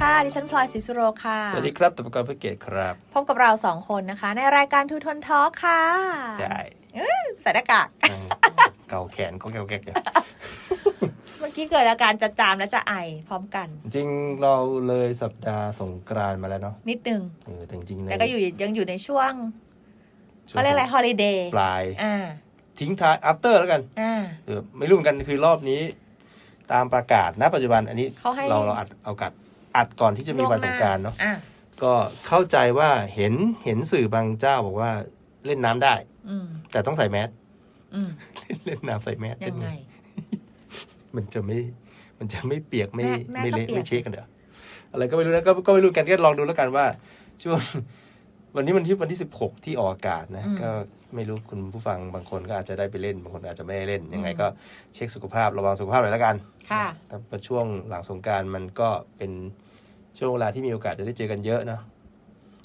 ค่ะ ดิฉันพลอยศรีสุโรค่ะ สวัสดีครับตุปกรณ์เพื่อเกตครับ พบกับเราสองคนนะคะ ในรายการทูทนทอ k ค่ะใช่ใส่หน้ากากอืมเกาแขนก็แกวแกกอยู่เมื่อกี้เกิดอาการจะจามและจะไอพร้อมกัน จริงเราเลยสัปดาห์สงกรานต์มาแล้วเนาะนิดนึงเออแต่จริงๆในแต่ก็อยู่ยังอยู่ในช่วงช่วงเขาเรียกอะไรฮอลิเดย์ปลายอ่าทิ้งท้าย after แล้วกันอ่าเออไม่รู้เหมือนกันคือรอบนี้ ตามประกาศณปัจจุบันอันนี้เขาให้เราเราอัดเอากัด อัดก่อนที่จะมีวันสงกรารเนาะอ่าก็เข้าใจว่าเห็นเห็นสื่อบางเจ้าบอกว่าเล่นน้ำได้ อืมแต่ต้องใส่แมสอืมเล่นน้ำใส่แมสยังไงมันจะไม่ มันจะไม่เปียกไม่แม่ไม่แม่เละก็เปียก ไม่เช็คกันเดี๋ยวอะไรก็ไม่รู้นะก็ก็ไม่รู้กันก็ลองดูแล้วกันว่า ช่วง วันนี้วันที่วันที่สิบหกที่ออกอากาศนะ ก็ไม่รู้คุณผู้ฟังบางคนก็อาจจะได้ไปเล่น บางคนอาจจะไม่ได้เล่น ยังไงก็เช็คสุขภาพระวังสุขภาพหน่อยแล้วกัน ค่ะแต่พอช่วงหลังสงกรารมันก็เป็นช่วงเวลาที่มีโอกาสจะได้เจอกันเยอะเนาะ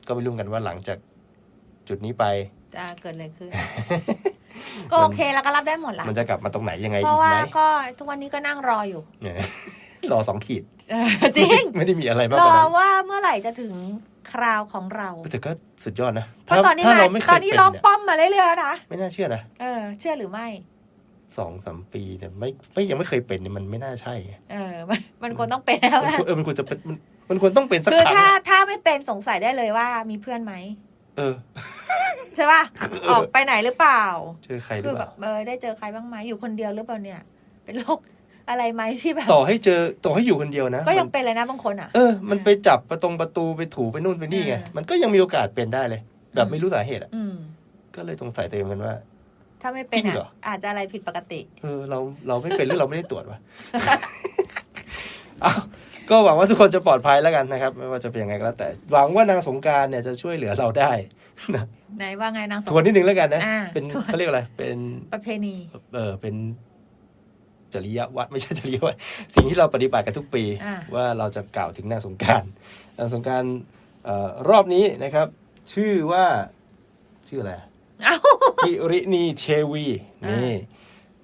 ก็ไม่รู้กันว่าหลังจากจุดนี้ไปจะเกิดอะไรขึ้น ก็โอเคแล้วก็รับได้หมดละมันจะกลับมาตรงไหนยังไงเพอีราะกว่าไหมก็ทุกวันนี้ก็นั่งรออยู่เนี่ยรอสองขีดเออจริง ไม่ได้มีอะไรมากรกอว่านั้นว่าเมื่อไหร่จะถึง คราวของเรา แต่ก็สุดยอดนะเพราะตอนนี้ถ้ามาเราไม่เคตอยนนี้เป็นล้อมเนี่ยป้อมมาเรื่อยๆแล้วนะไม่น่าเชื่อนะเออ เชื่อหรือไม่สองสามปีเนี่ยไม่ไม่ยังไม่เคยเป็นเนี่ยมันไม่น่าใช่ไงเออ มันมันควรต้องเป็นแล้วมันอะควรเออมันควรจะเป็นมันมันควรต้องเป็นสักคือครั้งถ้าอะถ้าไม่เป็นสงสัยได้เลยว่ามีเพื่อนไหมเออใช่ป่ะออกไปไหนหรือเปล่า เจอใครหรืคืออเปแบล่าบเออได้เจอใครบ้างไหมอยู่คนเดียวหรือเปล่าเนี่ย เป็นโรค อะไรไหมที่แบบต่อให้เจอต่อให้อยู่คนเดียวนะ ก็ยังมันเป็นเลยนะบางคนอะ เออ มันไปจับประตรงประตูไปถูไปนู่นไปนี่ไงเออมันก็ยังมีโอกาสเป็นได้เลย แบบอืมไม่รู้สาเหตุอะอืมก็เลยสงสัยตัวเองเหมือนกันว่า ถ้าไม่เป็นจริงเหรออะอาจจะอะไรผิดปกติ เออ เราเราไม่เป็นหรือเราไม่ได้ตรวจวะเอาก็หวังว่าทุกคนจะปลอดภัยแล้วกันนะครับ ไม่ว่าจะเป็นยังไงก็แล้วแต่หวังว่านางสงกรารเนี่ยจะช่วยเหลือเราได้นะไหนว่าไงนางสทวนนิดนึงแล้วกันนะอ่าเป็นทวนเขาเรียกอะไรเป็นประเพณี เออเป็น จริยวัดไม่ใช่จริยวัดสิ่งที่เราปฏิบัติกันทุกปีอ่าว่าเราจะกล่าวถึงนางสงกรารนางสงกรารเอ่อรอบนี้นะครับ ชื่อว่าชื่ออะไรเอ้ากิรินีเทวีนี่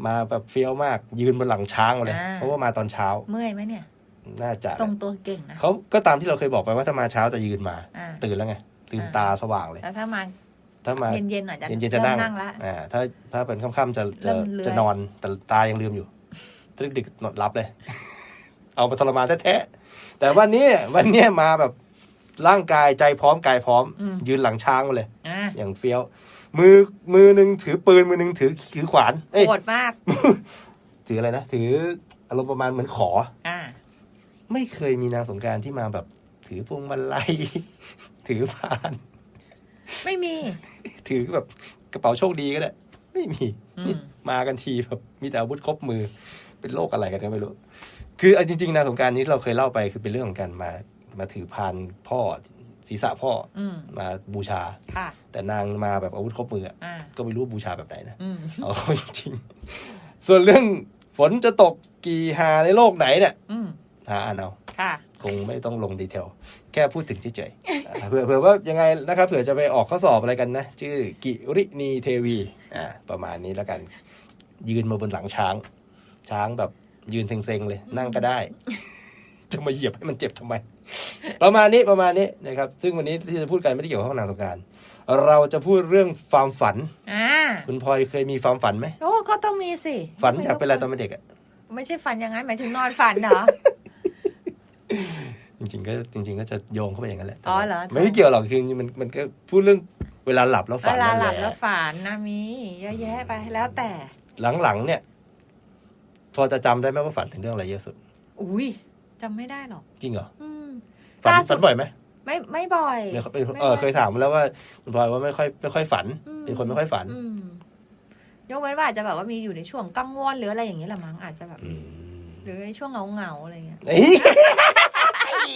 มาแบบเฟี้ยวมากยืนบนหลังช้างมาเลยอ่าเพราะว่ามาตอนเช้า เมื่อยไหมเนี่ยน่าจะทรงตัวเก่งนะเขาก็ตามที่เราเคยบอกไปว่าถ้ามาเช้าจะยืนมาอ่าตื่นแล้วไงตื่นอ่าตาสว่างเลยแล้วถ้ามาถ้ามาเย็นๆหน่อยจะเย็นๆจะเริ่นั่มงนั่งละอ่าถ้าถ้าเป็นค่ำๆจะเริ่จะมเลื้อยจะนอนแต่ตายังลืมอยู่ถ้า ดึกๆนอนรับเลย เอามาทรมานแท้ๆแต่วันนี้วันนี้มาแบบร่างกายใจพร้อมกายพร้อม อืม ยืนหลังช้างมาเลย อ่าอย่างเฟี้ยว มือมือหนึ่งถือปืนมือหนึ่งถือถือขวานเอ้ยโหดมาก ถืออะไรนะถืออารมณ์ประมาณเหมือนขอ อ่า ไม่เคยมีนางสงกรารที่มาแบบ ถือพวงมาลัย ถือพาน ไม่มี ถือแบบกระเป๋าโชคดีก็ได้ ไม่มีอืม นี่มากันทีแบบมีแต่อาวุธครบมือ เป็นโรคอะไรกันก็ไม่รู้ คือเอาจริงๆนางสงกรารนี้เราเคยเล่าไปคือเป็นเรื่องของการมามาถือพานพ่อศีรษะพ่ออืมมาบูชา ค่ะ แต่นางมาแบบอาวุธครบมืออะอ่า ก็ไม่รู้ว่าบูชาแบบไหนนะ อืม เอาเข้าจริงๆส่วนเรื่องฝนจะตกกี่หาในโลกไหนเนี่ยอืม หาอ่านเอา ค่ะ คงไม่ต้องลงดีเทล แค่พูดถึงเฉยๆอ่าเผื่อเผื่อว่ายังไงนะครับ เผื่อจะไปออกข้อสอบอะไรกันนะ ชื่อกิรินีเทวี อ่า ประมาณนี้แล้วกัน ยืนมาบนหลังช้าง ช้างแบบยืนเซ็งๆเลย นั่งก็ได้ จะมาเหยียบให้มันเจ็บทำไม ประมาณนี้ประมาณนี้นะครับ ซึ่งวันนี้ที่จะพูดกันไม่ได้เกี่ยวกับห้องนางสงกรารเราจะพูดเรื่องความฝันอ่าคุณพลอยเคยมีความฝันไหมโอ้ก็ต้องมีสิ ฝันอยากเป็นอะไรตอนเป็นเด็กอะไม่ใช่ฝันอย่างนั้นหมายถึงนอนฝันเหรอจริงๆก็จริง ๆ ก็จะโยงเข้าไปอย่างนั้นแหละอ๋อเหรอไม่ได้เกี่ยวหรอกคือจริงๆมันมันก็พูดเรื่องเวลาหลับแล้วเวฝันลานั่นหแหลับแล้วละฝันนะมีเยอะแยะไปแล้วแต่ หลังๆเนี่ย พอจะจำได้ไหมว่าฝันถึงเรื่องอะไรเยอะสุด อุ้ยจำไม่ได้หรอก จริงเหรอ อืม ฝันล่าสุด ฝันบ่อยไหมไม่ไม่บ่อย เนี่ยเป็นไม่เออบ่อย เคยถามมาแล้วว่าคุณพลอยว่าไม่ค่อยไม่ค่อยฝันอืมเป็นคนไม่ค่อยฝัน อืมยกเว้นว่าอาจจะแบบว่ามีอยู่ในช่วงกังวลหรืออะไรอย่างนี้แหละมั้งอาจจะแบบ อืมหรือในช่วงเหงาๆอะไรเงี้ย เอ้ย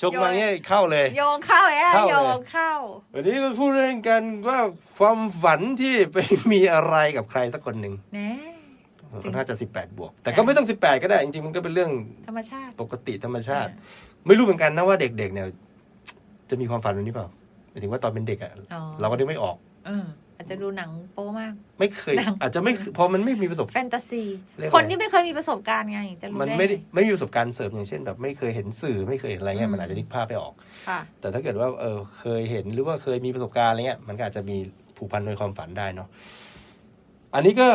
ชกมาเนี่ยเข้าเลย โยงเข้าแอะเข้าเลย โยงเข้า วันนี้ก็พูดเรื่องกันว่าความฝันที่ไปมีอะไรกับใครสักคนหนึ่ง แหน่เขาน่าจะ18 บวก แต่ก็ไม่ต้อง 18 ก็ได้ จริงๆ มันก็เป็นเรื่องธรรมชาติ ปกติธรรมชาติ ไม่รู้เหมือนกันนะว่าเด็กๆเนี่ย จะมีความฝันแบบนี้เปล่าหมายถึงว่าตอนเป็นเด็กอะอ๋อเราก็นึกไม่ออกเอออาจจะดูหนังโป๊มาก ไม่เคยหนังอาจจะไม่พอมันไม่มีประสบแฟนตาซีเรียกอะไรคนที่ไม่เคยมีประสบการณ์ไงจะรู้มันได้ไม่ได้ไงไม่มีประสบการณ์เสริมอย่างเช่น แบบไม่เคยเห็นสื่อไม่เคยเห็นอะไรเงี้ยอืมมันอาจจะนึกภาพไม่ออกค่ะแต่ถ้าเกิดว่าเออเคยเห็นหรือว่าเคยมีประสบการณ์อะไรเงี้ยมันก็อาจจะมีผูกพันโดยความฝันได้เนาะอันนี้ก็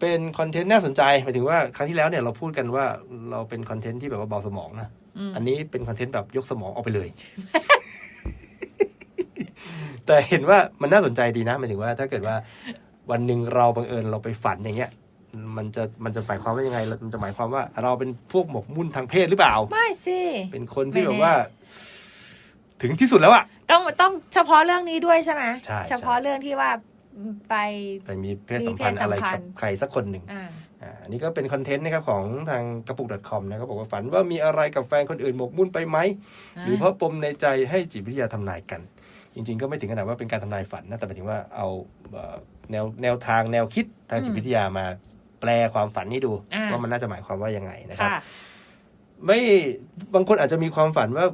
เป็นคอนเทนต์น่าสนใจหมายถึงว่าครั้งที่แล้วเนี่ยเราพูดกันว่าเราเป็นคอนเทนต์ที่แบบว่าเบาสมองนะอืมอันนี้เป็นคอนเทนต์แบบยกสมองออกไปเลย แต่เห็นว่ามันน่าสนใจดีนะหมายถึงว่า ถ้าเกิดว่าวันหนึ่งเราบังเอิญเราไปฝันอย่างเงี้ยมันจะมันจะหมายความว่ายังไง มันจะหมายความว่า เราเป็นพวกหมกมุ่นทางเพศหรือเปล่า ไม่สิ เป็นคนที่ไม่แบบแน่ว่า ถึงที่สุดแล้วอะต้องต้องเฉพาะเรื่องนี้ด้วยใช่ไหมใช่เฉพาะเรื่องที่ว่า ไป ไปมีเพศสัมพันธ์มีเพศสัอะไรมพักันบธ์ใครสักคนหนึ่งอ่าอ่าอันนี้ก็เป็นคอนเทนต์นะครับของทางกระปุก .com นะก็บอกว่าฝันว่ามีอะไรกับแฟนคนอื่นหมกมุ่นไปไหม หรือเพราะปมในใจให้จิตวิทยาทำนายกัน จริง ๆ ก็ไม่ถึงขนาดว่าเป็นการทำนายฝันนะ แต่หมายถึงว่าเอาเอ่อแนวแนวทางแนวคิดทางจิตวิทยามาแปลความฝันให้ดูอ่าว่ามันน่าจะหมายความว่ายังไงนะครับค่ะไม่บางคนอาจจะมีความฝันว่า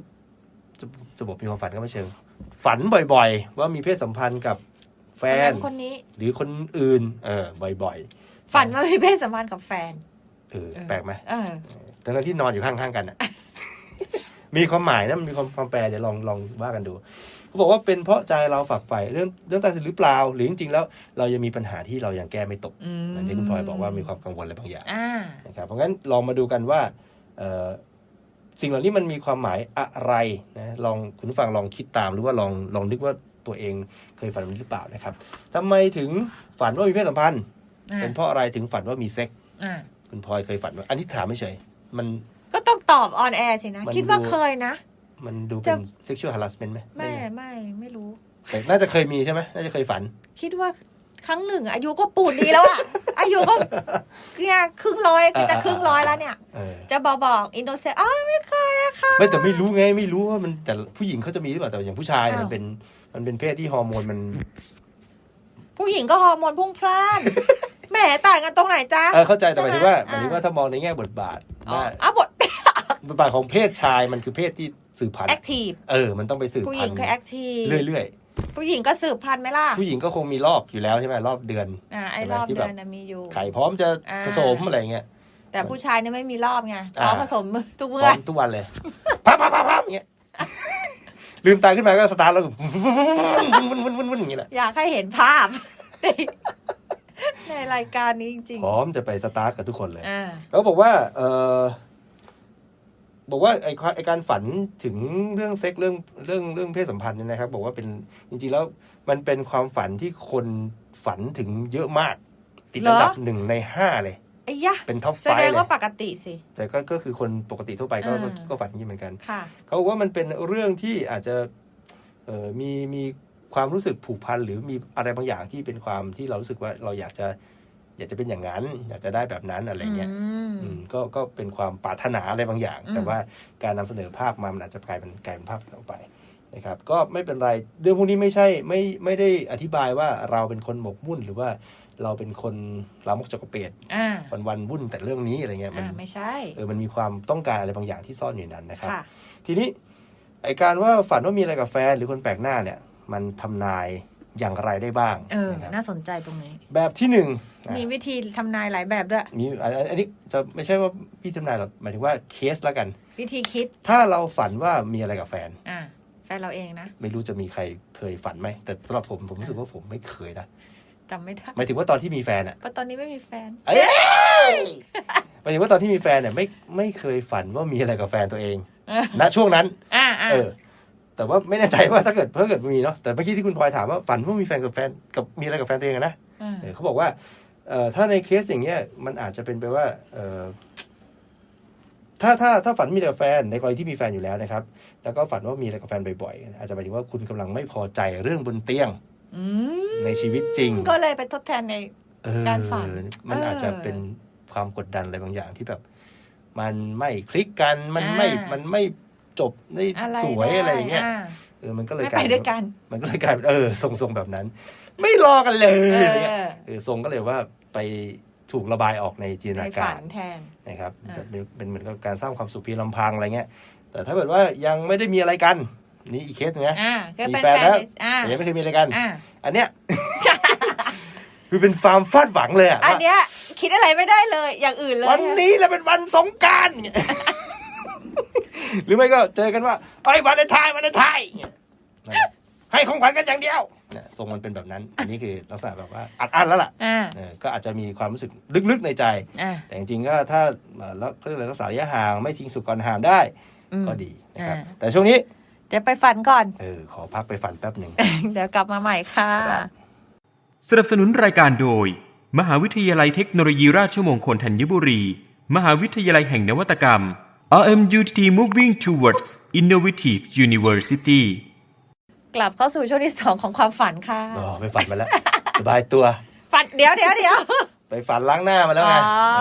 จะจะบอกมีความฝันก็ไม่เชิงฝันบ่อย ๆ ว่ามีเพศสัมพันธ์กับ แฟน คนนี้ หรือคนอื่น เออ บ่อยๆ ฝันว่ามีเพศสัมพันธ์กับแฟน เออ แปลกไหมเออทั้งๆที่นอนอยู่ข้างๆกันอะ มีความหมายนะมันมีความความแปลเดี๋ยวลองลองว่ากันดูเขาบอกว่าเป็นเพราะใจเราฝักใฝ่เรื่องเรื่องตายหรือเปล่า หรือจริงๆแล้ว เรายังมีปัญหาที่เรายังแก้ไม่ตกอืมเหมือนที่คุณพลอยบอกว่ามีความกังวลอะไรบางอย่างอ่านะครับเพราะงั้นลองมาดูกันว่าเอ่อสิ่งเหล่านี้มันมีความหมายอะไรนะลองคุณผู้ฟังลองคิดตามหรือว่าลองลองนึกว่า ตัวเองเคยฝันแบบนี้หรือเปล่านะครับทำไมถึงฝันว่ามีเพศสัมพันธ์ อ่าเป็นเพราะอะไรถึงฝันว่ามีเซ็ก อ่าคุณพลอยเคยฝันว่าอันนี้ถามไม่เฉยมัน ก็ต้องตอบออนแอร์สินะ มันคิดว่าดู เคยนะ มันดูเป็น จะ sexual harassment ไหมไม่ไม่ไม่รู้ แต่น่าจะเคยมีใช่ไหมน่าจะเคยฝัน คิดว่าครั้งหนึ่ง อายุก็ปูดดีแล้วอะอายุก็เนี่ยครึ่งร้อยก็จะอ่า ครึ่งร้อยแล้วเนี่ย เออจะบอกบอกอินโดเซนอ้าวไม่เคยอะค่ะ ไม่แต่ไม่รู้ไงไม่รู้ว่ามันแต่ผู้หญิงเขาจะมีหรือเปล่าแต่อย่างผู้ชายเนี่ยอ้าว มันเป็น มันเป็นเพศที่ฮอร์โมนมัน ผู้หญิงก็ฮอร์โมนพุ่งพล่าน แหมต่างกันตรงไหนจ๊ะเออเข้าใจแต่หมายถึงว่าใช่ไหมหมายถึงว่าถ้ามองในแง่บทบาทอ๋อว่าอะบท บทบาทของเพศชายมันคือเพศที่สืบพันแอธุ์คทีฟเออ มันต้องไปสืบผู้หพัญินงธุ์คือแอคทีฟเรื่อยผู้หญิงก็สืบพันธุ์ไหมล่ะๆ ผู้หญิงก็คงมีรอบอยู่แล้วใช่ไหมรอบเดือน อ่าไอ้ใช่ไหมรอบที่เดืแบบ อนนะมีอยู่ ไข่พร้อมจะอ่า ผสมอะไรเงี้ย แต่ผู้ชายเนี่ยไม่มีรอบไงอ่าพร้อมผสมทุกพเมื่ร้ออมทุกวันเลยพับพับพับพับอย่างเงี้ย ลืมตาขึ้นมาก็สตาร์ทแล้วก็วุ่นวุ่นวุ่นวุ่นอย่างเงี้ยแหละอยากให้เห็นภาพในในรายการนี้จริงพร้อมจะไปสตาร์ทกับทุกคนเลยๆอ่าเขาบอกว่า เออบอกว่าไอ้ความไอ้การฝันถึงเรื่องเซ็กเรื่องเรื่องเรื่องเพศสัมพันธ์เนี่ยนะครับ บอกว่าเป็นจริงๆแล้วมันเป็นความฝันที่คนฝันถึงเยอะมาก ติดอันดับหนึ่งในห้าเลย ไอ้ยะเป็นท็อปแสไฟดงเลยว่าปกติสิ แต่ก็ก็คือคนปกติทั่วไปก็อ่าก็ก็ฝันอย่างนี้เหมือนกัน ค่ะ เขาบอกว่ามันเป็นเรื่องที่อาจจะเออมีมีความรู้สึกผูกพันหรือมีอะไรบางอย่างที่เป็นความที่เรารู้สึกว่าเราอยากจะอยากจะเป็นอย่างนั้น อยากจะได้แบบนั้นอะไรเงี้ยอืมอืมก็ก็เป็นความปรารถนาอะไรบางอย่าง อืม แต่ว่าการนำเสนอภาพมามันอาจจะกลายเป็นกลายเป็นภาพออกไป นะครับก็ไม่เป็นไรเรื่องพวกนี้ไม่ใช่ไม่ไม่ได้อธิบายว่าเราเป็นคนหมกมุ่นหรือว่าเราเป็นคนลามกจกกระเปดอ่า วันวันๆวุ่นแต่เรื่องนี้อะไรเงี้ยมันอ่าไม่ใช่ เออมันมีความต้องการอะไรบางอย่างที่ซ่อนอยู่ในนั้นนะครับ ค่ะ ทีนี้ไอการว่าฝันว่ามีอะไรกับแฟนหรือคนแปลกหน้าเนี่ย มันทำนายอย่างไรได้บ้างเออ นะครับน่าสนใจตรงนี้ แบบที่หนึ่งนะมีวิธีทำนายหลายแบบด้วย มีอันอันอันนี้จะไม่ใช่ว่าพี่ทำนายหรอกหมายถึงว่าเคสละกัน วิธีคิด ถ้าเราฝันว่ามีอะไรกับแฟน อ่า แฟนเราเองนะ ไม่รู้จะมีใครเคยฝันไหม แต่สำหรับผมผมรู้สึกว่าผมไม่เคยนะจำไม่ได้หมายถึงว่าตอนที่มีแฟนอะเพราะตอนนี้ไม่มีแฟนเอ้ยหมายถึงว่าตอนที่มีแฟนเนี่ยไม่ไม่เคยฝันว่ามีอะไรกับแฟนตัวเองเออณช่วงนั้นอ่าอ่าเออ แต่ว่าไม่แน่ใจว่าถ้าเกิดถ้าเกิดมีเนาะแต่เมื่อกี้ที่คุณพลอยถามว่าฝันว่ามีแฟนกับแฟนกับมีอะไรกับแฟนตัวเองอะนะอ่าเออเขาบอกว่าเอ่อถ้าในเคสอย่างเงี้ยมันอาจจะเป็นไปว่าเอ่อ ถ้าถ้าถ้าฝันมีอะไรกับแฟนในกรณีที่มีแฟนอยู่แล้วนะครับ แล้วก็ฝันว่ามีอะไรกับแฟนบ่อยๆ อาจจะหมายถึงว่าคุณกำลังไม่พอใจเรื่องบนเตียงอืมในชีวิตจริง ก็เลยไปทดแทนในเออการฝันมันเออออาจจะเป็นความกดดันอะไรบางอย่างที่แบบ มันไม่คลิกกันมันไม่อ่ามัมันไม่จบได้อะไรสวยอะไรอย่างเงี้ยาเออมันก็เลยไม่กลาไปยด้วยกัน มันก็เลยกลายเป็นเออทรงๆแบบนั้น ไม่รอกันเลยเออะไรเงี้ยอเออทรงก็เลยว่าไป ถูกระบายออกในจินตในนาฝัการนแทนนะครับอ่าเป็นเป็นเหมือนกับการสร้างความสุขเพียงลำพังอะไรเงี้ย แต่ถ้าเกิดว่ายังไม่ได้มีอะไรกัน นี่อีกเคสหนึงนะอ่าก็มีเป็นแฟนแล้วอ่าแต่ยังไม่เคยมีอะไรกันอ่าอันเนี้ยคือเป็นฟาร์มฟาดหวังเลยอะอันว่าเนี้ยคิดอะไรไม่ได้เลย อย่างอื่นเลย วันนี้แหละเป็นวันสงกรารหรือไม่ก็เจอกันว่าไอ้ยวันเลนไทน์วันเลนไทน์เงี้ยนะให้ของขวัญกันอย่างเดียว เนี่ยทรงมันเป็นแบบนั้น อันนี้คือลักษณะแบบว่าอัดอั้นแล้วล่ะอ่าเออก็อาจจะมีความรู้สึกลึกๆในใจอ่าแต่จริงๆก็ถ้าเอ่อแล้วก็เลยรักษาระยะห่างไม่ทิ้งสุกรห่ามได้อืมก็ดีนะครับอ่าแต่ช่วงนี้เดี๋ยวไปฝันก่อน เออ ขอพักไปฝันแป๊บหนึ่ง เดี๋ยวกลับมาใหม่ค่ะครับสนับสนุนรายการโดย มหาวิทยาลัยเทคโนโลยีราชมงคลธัญบุรี มหาวิทยาลัยแห่งนวัตกรรม RMUTT Moving Towards Innovative University กลับเข้าสู่ช่วงที่สองของความฝันค่ะอ๋อไปฝันมาแล้ว สบายตัว ฝันเดี๋ยวเดี๋ยวเดี๋ยวไปฝันล้างหน้ามาแล้วอ๋ไงอเอ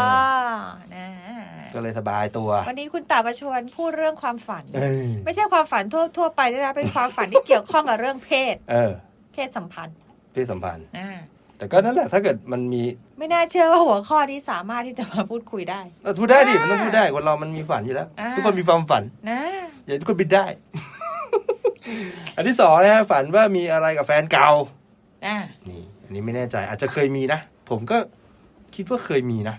อนะก็เลยสบายตัว วันนี้คุณตามาชวนพูดเรื่องความฝันเออไม่ใช่ความฝันทั่วทั่วไปด้วยนะเป็นความฝันที่เกี่ยวข้องกับเรื่องเพศ เออ เพศสัมพันธ์ เพศสัมพันธ์อ่าแต่ก็นั่นแหละถ้าเกิดมันมี ไม่น่าเชื่อว่าหัวข้อนี้สามารถที่จะมาพูดคุยได้เออพูดได้ดิมันต้องพูดได้คนเรามันมีฝันอยู่แล้วอ่าทุกคนมีความฝันนะอย่าทุกคนบินได้ อันที่สองนะฮะฝันว่ามีอะไรกับแฟนเก่า อ่านี่ อันนี้ไม่แน่ใจอาจจะเคยมีนะ ผมก็คิดว่าเคยมีนะ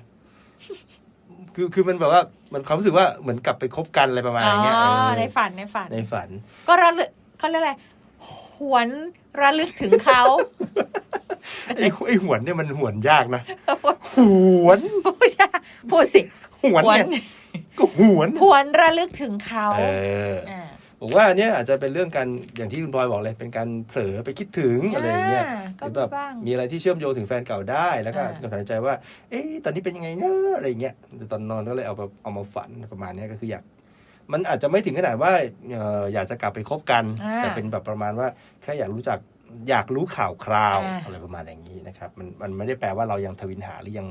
คือคือมันแบบว่ามันความรู้สึกว่าเหมือนกลับไปคบกันอะไรประมาณอ๋อย่างเงี้ยเอออในฝันในฝัน ในฝัน ก็ระลึกเขาเรียกอะไร หวนระลึกถึงเขา ไอ้ไอ้หวนเนี่ยมันหวนยากนะ หวนพูดยากพูดสิหวนหวนเนี่ยก็หวน หวนระลึกถึงเขา เออ อ่า ผมว่าอันเนี้ยอาจจะเป็นเรื่องการอย่างที่คุณพลอยบอกเลยเป็นการเผลอไปคิดถึงอะไรอย่างเงี้ยอ่าหก็รือมีแบบบ้างมีอะไรที่เชื่อมโยงถึงแฟนเก่าได้แล้วก็อ่าก็ตัดสินใจว่า เอ๊ะตอนนี้เป็นยังไงเนอะอะไรอย่างเงี้ยตอนนอนก็เลยเอาแบบเอามาฝันประมาณเนี้ยก็คืออยากมันอาจจะไม่ถึงขนาดว่าเอ่ออยากจะกลับไปคบกันอ่าแต่เป็นแบบประมาณว่าแค่อยากรู้จัก อยากรู้ข่าวคราวอ่า อะไรประมาณอย่างนี้นะครับ มันมันไม่ได้แปลว่าเรายังทวินหาหรือยัง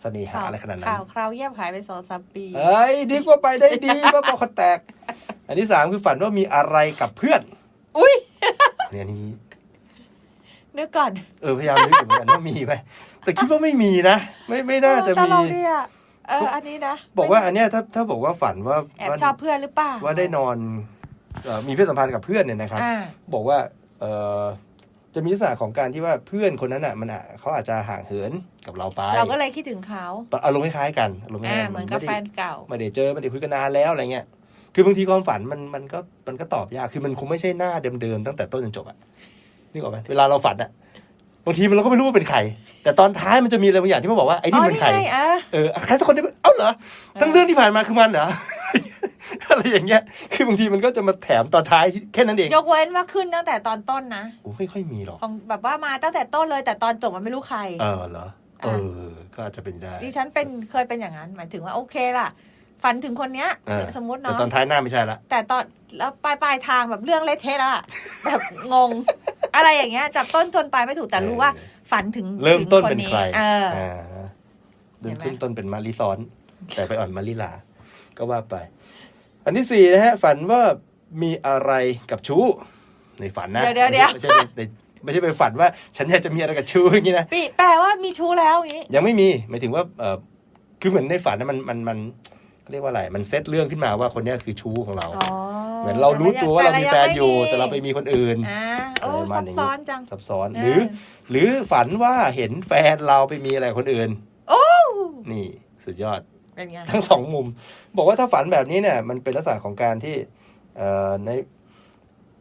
เสน่หาอะไรขนาดนั้น ข่าวคราวเยี่ยมหายไปสองสามปี เอ้ยดีกว่าไปได้ดีบ้าบอคอแตก อันที่สามคือฝันว่ามีอะไรกับเพื่อนอุ้ยเนี่ยนี้นึกก่อนเออพยายามนึกอยู่เหมือนกันว่ามีไหมแต่คิดว่าไม่มีนะ ไม่ไม่น่าจะเออมีตลกดีอะเออ อันนี้นะบอกว่าอันเนี้ยถ้าถ้าบอกว่าฝันว่าแอบว่าชอบเพื่อนหรือเปล่าว่าได้นอนเอ่อมีเพศสัมพันธ์กับเพื่อนเนี่ยนะครับ อ่า บอกว่าเออ จะมีลักษณะของการที่ว่าเพื่อนคนนั้นอะมันอะเขาอาจจะห่างเหินกับเราไป เราก็เลยคิดถึงเขาอารมณ์คล้ายๆกันอารมณ์คล้าอ่ายๆเหมือนกับไได้แฟนเก่าไม่ได้เจอไม่ได้คุยกันนานแล้วอะไรเงี้ยคือบางทีความฝันมันมันก็มันก็ตอบยากคือมันคงไม่ใช่หน้าเดิมๆตั้งแต่ต้นจนจบอะนึกออกไหมเวลาเราฝันอะบางทีมันเราก็ไม่รู้ว่าเป็นใคร แต่ตอนท้ายมันจะมีอะไรบางอย่างที่มันบอกว่าไอ้นี่อ๋อเป็นใครไงอะเออใครสักคนที่เอ้าเหรอทั้งเรื่องที่ผ่านมาคือมันเหรอ อะไรอย่างเงี้ย คือบางทีมันก็จะมาแถมตอนท้ายแค่นั้นเอง ยกเว้นว่าขึ้นตั้งแต่ตอนต้นนะโอ้ไม่ค่อยมีหรอกของแบบว่ามาตั้งแต่ต้นเลย แต่ตอนจบมันไม่รู้ใคร เออเหรอ เออ ก็อาจจะเป็นได้ดิฉันเป็นเคยเป็นอย่างนั้น หมายถึงว่าโอเคล่ะ ฝันถึงคนเนี้ย เออสมมติแต่เนาะตอนท้ายหน้าไม่ใช่ละ แต่ตอนแล้วปลายปลายทางแบบเรื่องเละเทะแล้วอะแบบงง อะไรอย่างเงี้ยจับต้นจนปลายไม่ถูกแต่รู้ว่า ฝันถึงเริ่มต้นถึงเป็นใครเอออ่าเริ่มเห็นไหม ขึ้นต้นเป็นมาริซ้อน แต่ไปอ่อนมาริลา ก็ว่าไป อันที่สี่นะฮะฝันว่ามีอะไรกับชู้ในฝันนะเดี๋ยวเดี๋ยวเดี๋ยว ไม่ใช่ในไม่ใช่ไปฝันว่า ฉันอยากจะมีอะไรกับชู้อย่างนี้นะปีแปลว่ามีชู้แล้วอย่างงี้ ยังไม่มีหมายถึงว่าเออคือเหมือนในฝันนะมันมันมันเขาเรียกว่าอะไรมันเซตเรื่องขึ้นมาว่าคนเนี้ยคือชู้ของเรา อ๋อเหมือนเรารู้ตัวว่าเรามีแฟนอยู่ แต่เราไปมีมีคนอื่น อ่าโอ้อะไรประมาซัณบอย่างนี้ซ้อนจัง ซับซ้อนเออหรือ หรือฝันว่าเห็นแฟนเราไปมีอะไรกับคนอื่น โอ้ นี่สุดยอด เป็นไง ทั้งสองมุม บอกว่าถ้าฝันแบบนี้เนี่ย มันเป็นลักษณะของการที่เอ่อใน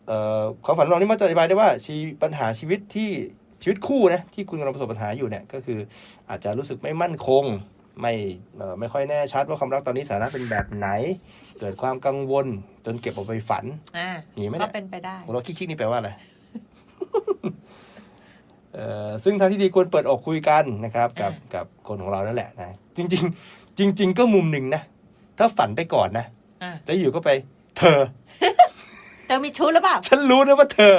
เอ่อความฝันของเรานี่มันจะอธิบายได้ว่าชีปัญหาชีวิตที่ชีวิตคู่นะที่คุณกำลังประสบปัญหาอยู่เนี่ยก็คืออาจจะรู้สึกไม่มั่นคงไม่เอ่อไม่ค่อยแน่ชัดว่าความรักตอนนี้สถานะเป็นแบบไหน เกิดความกังวลจนเก็บเอาไปฝันอ่าหนีไหมเนี่ยก็เป็นไปได้หัวเราะคิกๆนี่แปลว่าอะไรเอ่อซึ่งทางที่ดีควรเปิดอกคุยกันนะครับ กับกับคนของเรานั่นแหละนะจริงๆ จริง ๆ ก็มุมหนึ่งนะ ถ้าฝันไปก่อนนะอ่าแล้วอยู่ก็ไป เธอ เธอมีชู้หรือเปล่าฉันรู้นะว่าเธอ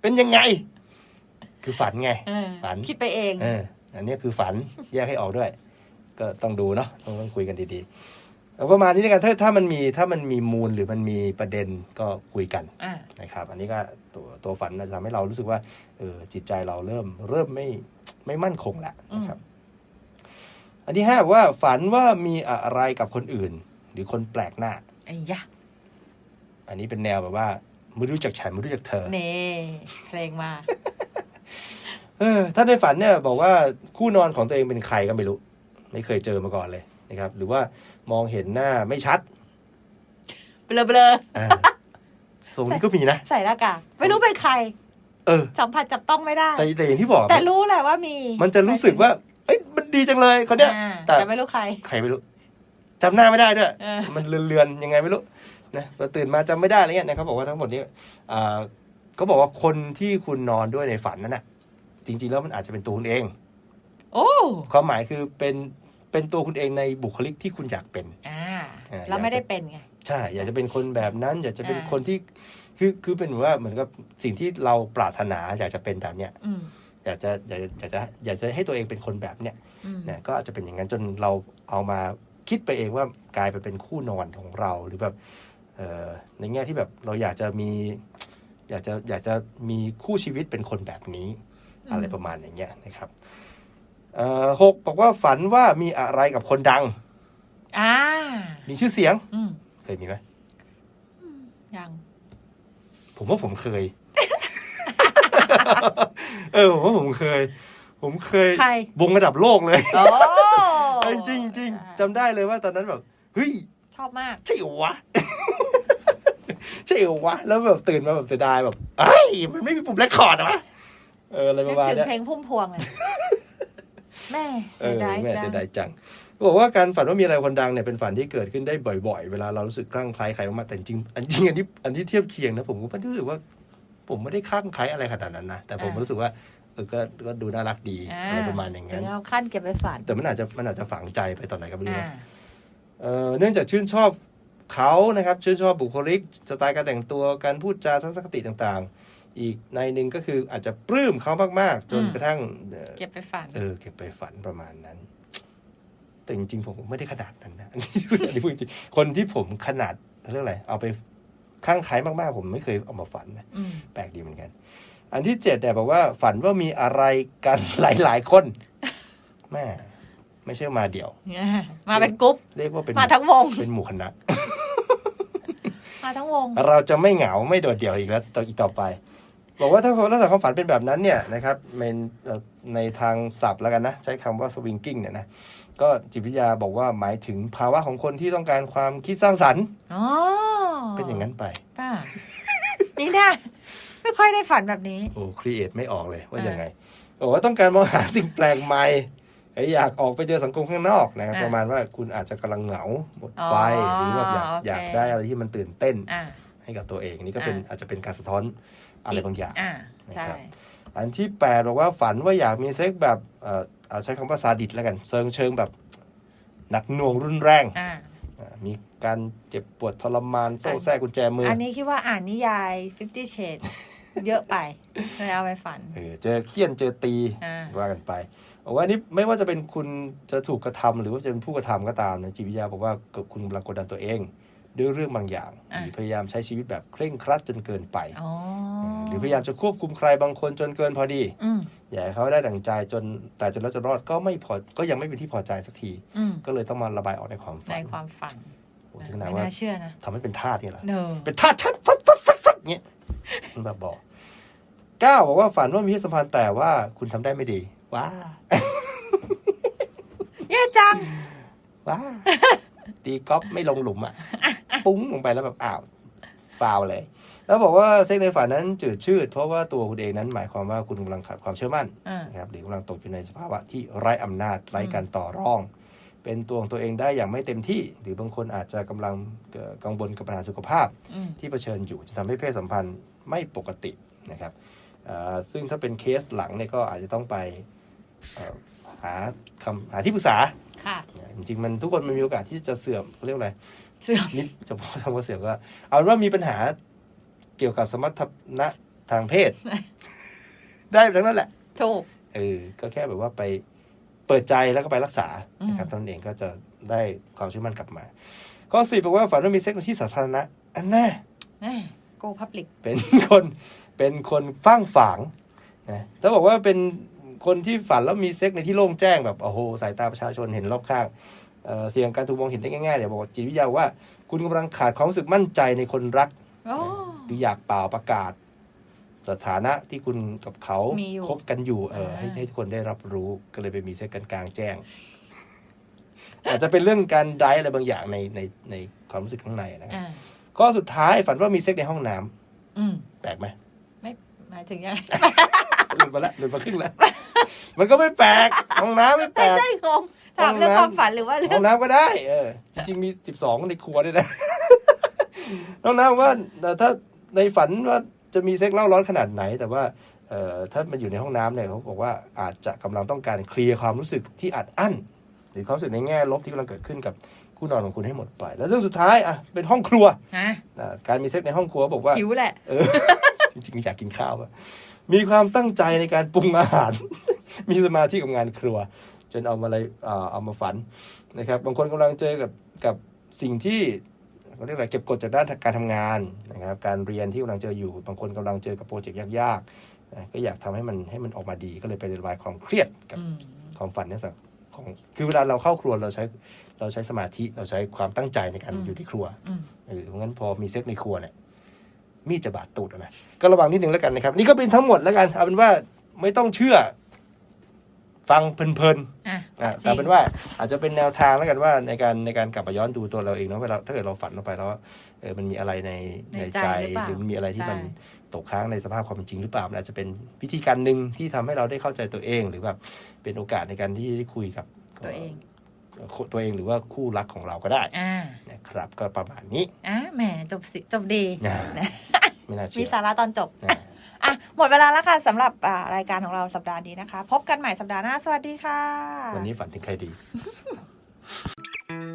เป็นยังไง คือฝันไง เออฝัน คิดไปเอง เอออันนี้คือฝันแยกให้ออกด้วย ก็ต้องดูเนาะต้องต้องคุยกันดีๆเอาประมาณนี้แล้วกันถ้าถ้ามันมีถ้ามันมีมูลหรือมันมีประเด็นก็คุยกันอ่านะครับ อันนี้ก็ตัวตัวฝันน่าจะทำให้เรารู้สึกว่าเออจิตใจเราเริ่มเริ่มไม่ไม่มั่นคงแล้วนะครับ อันที่ห้าบอกว่าฝันว่ามีอะไรกับคนอื่น หรือคนแปลกหน้าไอ้ยะอันนี้เป็นแนวแบบว่าไม่รู้จักฉันไม่รู้จักเธอเน่เพลงมาเออถ้าในฝันเนี่ยบอกว่าคู่นอนของตัวเองเป็นใครก็ไม่รู้ ไม่เคยเจอมาก่อนเลยนะครับ หรือว่ามองเห็นหน้าไม่ชัดเบลอเบลออ่าทรงนี้ก็มีนะ ใส่หน้ากากไม่รู้เป็นใคร เออ สัมผัสจับต้องไม่ได้ แต่แต่อย่างที่บอกแต่รู้แหละว่ามี มันจะรู้สึกว่าเอ้ยมัน ดีจังเลยคนเนี้ยอ่าแต่แต่ไม่รู้ใคร ใครไม่รู้จำหน้าไม่ได้ด้วยเออ มันเลือนๆยังไงไม่รู้นะพอตื่นมาจำไม่ได้อะไรเงี้ยนะครับบอกว่าทั้งหมดนี้อ่าเขาบอกว่าคนที่คุณนอนด้วยในฝันนั้นน่ะ จริงๆแล้วมันอาจจะเป็นตัวคุณเอง โอ้ความหมายคือเป็นเป็นตัวคุณเองในบุคลิกที่คุณอยากเป็น อ่าอ่า แล้วไม่ได้เป็นไง ใช่ อยากจะเป็นคนแบบนั้น อยากจะเป็นอ่า คนที่คือคือเป็นเหมือนว่าเหมือนกับสิ่งที่เราปรารถนาอยากจะเป็นแบบเนี้ย อืม อยากจะอยากจะอยากจะอยากจะให้ตัวเองเป็นคนแบบเนี้ยอืมนะก็อาจจะเป็นอย่างนั้นจนเราเอามาคิดไปเองว่ากลายไปเป็นคู่นอนของเราหรือแบบเอ่อในแง่ที่แบบเราอยากจะมีอยากจะอยากจะมีคู่ชีวิตเป็นคนแบบนี้อะไรประมาณอย่างเงี้ยนะครับเอ่อหกบอกว่าฝันว่ามีอะไรกับคนดังอ่ามีชื่อเสียงอืมเคยมีไหมยังผมว่าผมเคย เออผมว่าผมเคย ผมเคยใคร วงระดับโลกเลยโอ้เออจริงจริงๆจำได้เลยว่าตอนนั้นแบบเฮ้ย ชอบมาก ใช่เหรอวะ ใช่เหรอวะ แล้วแบบตื่นมาแบบเสียดายแบบเอ้ยมันไม่มีปุ่มเรคคอร์ดเหรอวะเอออะไรปนึระกมาณถึงเนี้ยเพลงพุ่มพวงเลยแม่เอเสียอดายแม่จัง เสียดายจังบอกว่าการฝันว่ามีอะไรคนดังเนี่ยเป็นฝันที่เกิดขึ้นได้บ่อยๆ เวลาเรารู้สึกคลั่งไคล้ใครมากๆแต่จริงๆอันจริงอันที่อันที่เทียบเคียงนะผมก็ไม่ได้รู้สึกว่า ผมไม่ได้คลั่งไคล้อะไรขนาดนั้นนะ แต่ผมรู้สึกว่าเออก็ก็ดูน่ารักดีอ่าอะไรประมาณอย่างถึนั้นงเอาขั้นเก็บไปฝันแต่มันอาจจะมันอาจจะฝังใจไปตอนไหนก็ไม่รู้อ่านะ เอ่อเนื่องจากชื่นชอบเขานะครับ ชื่นชอบบุคลิกสไตล์การแต่งตัวการพูดจาทัศนคติต่างๆ อีกในหนึ่งก็คืออาจจะปลื้มเขามากๆ จนกระทั่งเอ่อเก็บไปฝัน เออเก็บไปฝันประมาณนั้น แต่จริงๆผมไม่ได้ขนาดนั้นนะอันนี้ อันนี้พูดจริงคนที่ผมขนาดเรื่องอะไรเอาไป ข้างไคล้มากๆ ผมไม่เคยเอามาฝันนะอืมแปลกดีเหมือนกัน อันที่เจ็ดเนี่ยบอกว่าฝันว่ามีอะไรกันหลาย ๆ คนแม่ไม่ใช่มาเดี่ยว มาเป็นกรุ๊ปเรียกว่าเป็นมาทั้งวง เป็นหมู่คณะ มาทั้งวง เราจะไม่เหงาไม่โดดเดี่ยวอีกแล้วต่ออีกต่อไป บอกว่าถ้าลักษณะความฝันเป็นแบบนั้นเนี่ยนะครับเป็นเอ่อในทางศัพท์แล้วกันนะ ใช้คำว่า swinging เนี่ยนะ ก็จิตวิทยาบอกว่าหมายถึงภาวะของคนที่ต้องการความคิดสร้างสรรค์อ๋อเป็นอย่างนั้นไปป้านี่นะไม่ค่อยได้ฝันแบบนี้ โอ้ครีเอทไม่ออกเลยว่าอ่ายังไงบอกว่าต้องการมองหาสิ่งแปลกใหม่เอ้ยอยากออกไปเจอสังคมข้างนอกนะครับอ่าประมาณว่าคุณอาจจะกำลังเหงาหมดอ๋อไฟหรือว่าอยากโอเคอยากได้อะไรที่มันตื่นเต้นอ่าให้กับตัวเองนี่ก็เป็นอ่าอาจจะเป็นการสะท้อนอะไรบางอย่างอ่าใช่นะครับอันที่แปดบอกว่าฝันว่าอยากมีเซ็กแบบเอ่อเอา ใช้คำว่าซาดิสแล้วกันเชิงเชิงแบบหนักหน่วงรุนแรงอ่าอ่ามีการเจ็บปวดทรมานโซ่แทรกกุญแจมืออัอันนี้คิดว่าอ่านนิยาย Fifty Shades เยอะไปเลยเอาไปฝัน เออ เจอเคี่ยนเจอตีอ่าว่ากันไปบอกว่านี่ไม่ว่าจะเป็นคุณจะถูกกระทำหรือว่าจะเป็นผู้กระทำก็ตามนะจิตวิทยาบอกว่าเกิดคุณกำลังกดดันตัวเอง ด้วยเรื่องบางอย่างอ่าหรือพยายามใช้ชีวิตแบบเคร่งครัดจนเกินไปอ๋อหรือพยายามจะควบคุมใครบางคนจนเกินพอดีอืมอยากให้เขาได้ดั่งใจจนแต่จนแล้วจะรอดก็ไม่พอก็ยังไม่เป็นที่พอใจสักทีอืมก็เลยต้องมาระบายออกในความในฝันความฝันโอ้ถึงขนาดไม่ว่าน่าเชื่อนะทำให้เป็นทาสเนี่ยเหรอเนอเป็นทาสชัดฟัดฟัดฟัดฟัดเงี้ยมันแบบบอกเก้าบอกว่าฝันว่ามีเพศสัมพันธ์แต่ว่าคุณทำได้ไม่ดีว้าแย่จังว้า ตีกอล์ฟไม่ลงหลุมอะ ปุ้งลงไปแล้วแบบอ้าวฟาวเลย แล้วบอกว่าเซ็กในฝันนั้นจืดชืด เพราะว่าตัวคุณเองนั้นหมายความว่าคุณกำลังขาดความเชื่อมั่นอ่านะครับหรือกำลังตกอยู่ในสภาวะที่ไร้อำนาจไร้การต่อรอง เป็นตัวของตัวเองได้อย่างไม่เต็มที่ หรือบางคนอาจจะกำลังเอ่อกังวลกับปัญหาสุขภาพอืมที่เผชิญอยู่จะทำให้เพศสัมพันธ์ไม่ปกตินะครับเอ่อซึ่งถ้าเป็นเคสหลังเนี่ยก็อาจจะต้องไปเอ่อ หาคำหาที่ปรึกษา ค่ะ จริงๆมันทุกคนมันมีโอกาสที่จะเสื่อมเขาเรียกว่าอะไรเสื่อม นิดจะพูดคำว่าเสื่อมก็เอาเป็นว่ามีปัญหาเกี่ยวกับสมรรถนะทางเพศ ได้ทั้งนั้นแหละ ถูก เออ ก็แค่แบบว่าไปเปิดใจแล้วก็ไปรักษานะครับอืมเท่านั้นเองก็จะได้ความเชื่อมั่นกลับมา ข้อสี่บอกว่าฝันว่ามีเซ็กในที่สาธารณะ อันแน่โกพับลิกเป็นคนเป็นคนฟั่งฝางนะถ้าบอกว่าเป็น คนที่ฝันแล้วมีเซ็กในที่โล่งแจ้งแบบโอ้โหสายตาประชาชนเห็นรอบข้างเอ่อเสี่ยงการถูกมองเห็นได้ง่ายๆเดี๋ยวบอกว่าจิตวิทยาว่า คุณกำลังขาดความรู้สึกมั่นใจในคนรักโอ้หรืออยากเปล่าประกาศ สถานะที่คุณกับเขามีอยู่คบกันอยู่เออให้อ่า ให้ทุกคนได้รับรู้ก็เลยไปมีเซ็กกันกลางแจ้ง อาจจะเป็นเรื่องการไดอะไรบางอย่างในในในความรู้สึกข้างในนะครับอ่าก็สุดท้ายฝันว่ามีเซ็กในห้องน้ำอืมแปลกไหมไม่ หมายถึงยังไงหลุดมาแล้วหลุดมาครึ่งแล้ว มันก็ไม่แปลกห้องน้ำไม่แปลไม่ก ใช่งงถามเรื่องความฝันหรือว่าเรื่ห้อองงน้ำก็ได้เออจริงๆมีสิบสองในครัวด้วยนะห้องน้ำว่าแต่ถ้าในฝันว่าจะมีเซ็กเล่าร้อนขนาดไหน แต่ว่าเอ่อถ้ามันอยู่ในห้องน้ำเนี่ยเขาบอกว่าอาจจะกำลังต้องการเคลียร์ความรู้สึกที่อัดอั้น หรือความรู้สึกในแง่ลบที่กำลังเกิดขึ้นกับคู่นอนของคุณให้หมดไป แล้วเรื่องสุดท้ายอะเป็นห้องครัวฮะอะการมีเซ็กในห้องครัวบอกว่า หิวแหละ เออ จริงๆอยากกินข้าวอะมีความตั้งใจในการปรุงอาหาร มีสมาธิกับงานครัว จนเอามาอะไรอ่าเอามาฝันนะครับ บางคนกำลังเจอกับกับสิ่งที่เขาเรียกอะไรเก็บกดจากด้านการทำงานนะครับ การเรียนที่กำลังเจออยู่ บางคนกำลังเจอกับโปรเจกต์ยากๆนะก็อยากทำให้มันให้มันออกมาดีก็เลยไประบายความเครียดกับอืมความฝันเนี่ยสักของคือเวลาเราเข้าครัวเราใช้เราใช้สมาธิเราใช้ความตั้งใจในการอืมอยู่ที่ครัวอืมเออเพราะงั้นพอมีเซ็กในครัวเนี่ย มีดจะบาดตูดเอานะก็ระวังนิดนึงแล้วกันนะครับ นี่ก็เป็นทั้งหมดแล้วกัน เอาเป็นว่าไม่ต้องเชื่อ ฟังเพลินอะๆอะจริเอางเป็นว่าอาจจะเป็นแนวทางแล้วกันว่าในการในการกลับมาย้อนดูตัวเราเองเนาะเวลาถ้าเกิดเราฝันลงไปแล้วเออมันมีอะไรในในในใจใจหรือเปล่าหรือมีอะไรที่มันใช่ตกค้างในสภาพความเป็นจริงหรือเปล่ามันอาจจะเป็นวิธีการหนึ่งที่ทำให้เราได้เข้าใจตัวเอง หรือแบบเป็นโอกาสในการที่ได้คุยกับตัวเอง ตัวเองหรือว่าคู่รักของเราก็ได้อ่านะครับ ก็ประมาณนี้อะแหมจบสิจบดีนะนะไม่น่าเชื่มีอสาระตอนจบนะอะหมดเวลาแล้วค่ะสำหรับอ่ารายการของเราสัปดาห์นี้นะคะ พบกันใหม่สัปดาห์หน้า สวัสดีค่ะ วันนี้ฝันถึงใครดี